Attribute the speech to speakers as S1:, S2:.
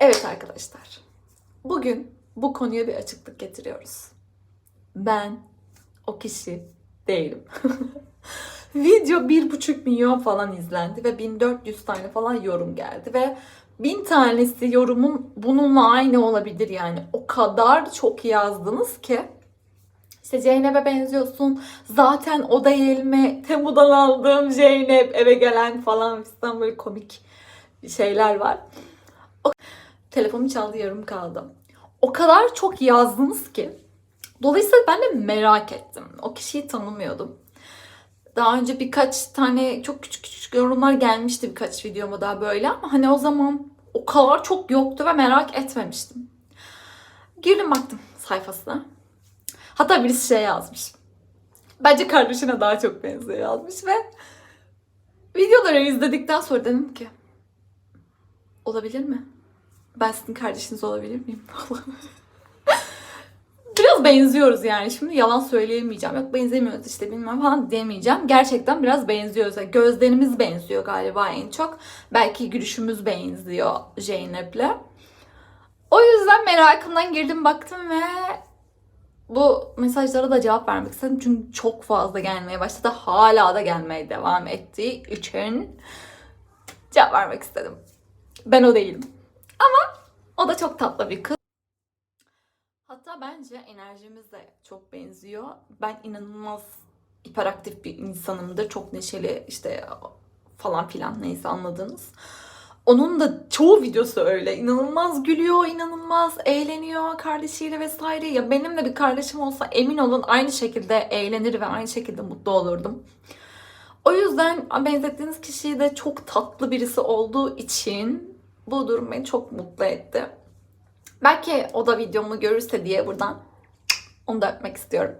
S1: Evet arkadaşlar. Bugün bu konuya bir açıklık getiriyoruz. Ben o kişi değilim. Video bir buçuk milyon falan izlendi ve 1400 tane falan yorum geldi ve bin tanesi yorumun bununla aynı olabilir yani. O kadar çok yazdınız ki. İşte Zeynep'e benziyorsun. Zaten o değil mi? Temu'dan aldığım Zeynep eve gelen falan fistan böyle komik şeyler var. O... Telefonum çaldı yarım kaldı. O kadar çok yazdınız ki. Dolayısıyla ben de merak ettim. O kişiyi tanımıyordum. Daha önce birkaç tane çok küçük küçük yorumlar gelmişti birkaç videoma daha böyle ama hani o zaman o kadar çok yoktu ve merak etmemiştim. Girdim baktım sayfasına. Hatta birisi şey yazmış. Bence kardeşine daha çok benziyor yazmış ve videoları izledikten sonra dedim ki olabilir mi? Ben sizin kardeşiniz olabilir miyim? biraz benziyoruz yani. Şimdi yalan söyleyemeyeceğim. Yok benzemiyoruz işte bilmem falan demeyeceğim. Gerçekten biraz benziyoruz. Yani gözlerimiz benziyor galiba en çok. Belki gülüşümüz benziyor Zeynep'le. O yüzden merakımdan girdim baktım ve bu mesajlara da cevap vermek istedim. Çünkü çok fazla gelmeye başladı. Hala da gelmeye devam ettiği için cevap vermek istedim. Ben o değilim. Ama o da çok tatlı bir kız. Hatta bence enerjimiz de çok benziyor. Ben inanılmaz hiperaktif bir insanımdır. Çok neşeli işte falan filan neyse anladınız. Onun da çoğu videosu öyle. İnanılmaz gülüyor, inanılmaz eğleniyor kardeşiyle vesaire. Ya benim de bir kardeşim olsa emin olun aynı şekilde eğlenir ve aynı şekilde mutlu olurdum. O yüzden benzettiğiniz kişi de çok tatlı birisi olduğu için bu durum beni çok mutlu etti. Belki o da videomu görürse diye buradan onu da öpmek istiyorum.